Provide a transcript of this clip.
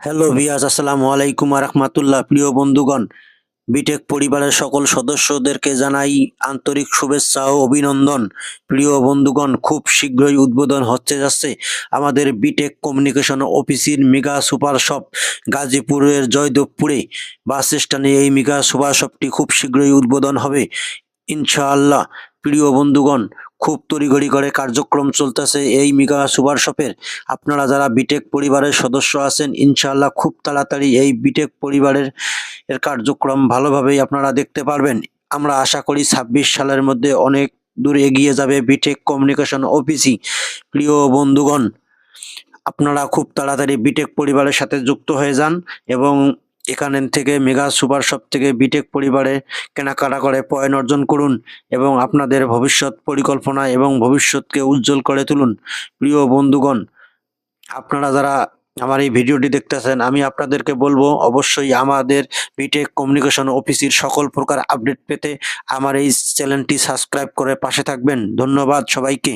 Hello বিয়াস আসসালামু আলাইকুম রহমাতুল্লাহ প্রিয় বন্ধুগণ, বিটেক পরিবারের সকল সদস্যদেরকে জানাই আন্তরিক শুভেচ্ছা ও অভিনন্দন। প্রিয় বন্ধুগণ, খুব শীঘ্রই উদ্বোধন হচ্ছে যাচ্ছে আমাদের বিটেক কমিউনিকেশন অফিসের মেগা সুপার শপ গাজীপুরের জয়দেবপুরে। বাস স্ট্যান্ডে এই মেগা সুপার শপটি খুব শীঘ্রই উদ্বোধন হবে, ইনশাআল্লাহ। প্রিয় বন্ধুগণ খুব তড়িঘড়ি করে কার্যক্রম চলতেছে এই মিগা সুপার শপের। আপনারা যারা বিটেক পরিবারের সদস্য আছেন, ইনশাআল্লাহ খুব তাড়াতাড়ি এই বিটেক পরিবারের এর কার্যক্রম ভালোভাবেই আপনারা দেখতে পারবেন। আমরা আশা করি ছাব্বিশ সালের মধ্যে অনেক দূর এগিয়ে যাবে বিটেক কমিউনিকেশন অফিসই। প্রিয় বন্ধুগণ, আপনারা খুব তাড়াতাড়ি বিটেক পরিবারের সাথে যুক্ত হয়ে যান এবং এখান থেকে মেগা সুপার শপ থেকে বিটেক পরিবারে কেনাকাটা করে পয়েন্ট অর্জন করুন এবং আপনাদের ভবিষ্যৎ পরিকল্পনা এবং ভবিষ্যৎকে উজ্জ্বল করে তুলুন। প্রিয় বন্ধুগণ, আপনারা যারা আমার এই ভিডিওটি দেখতেছেন, আমি আপনাদেরকে বলব, অবশ্যই আমাদের বিটেক কমিউনিকেশন অফিসের সকল প্রকার আপডেট পেতে আমার এই চ্যানেলটি সাবস্ক্রাইব করে পাশে থাকবেন। ধন্যবাদ সবাইকে।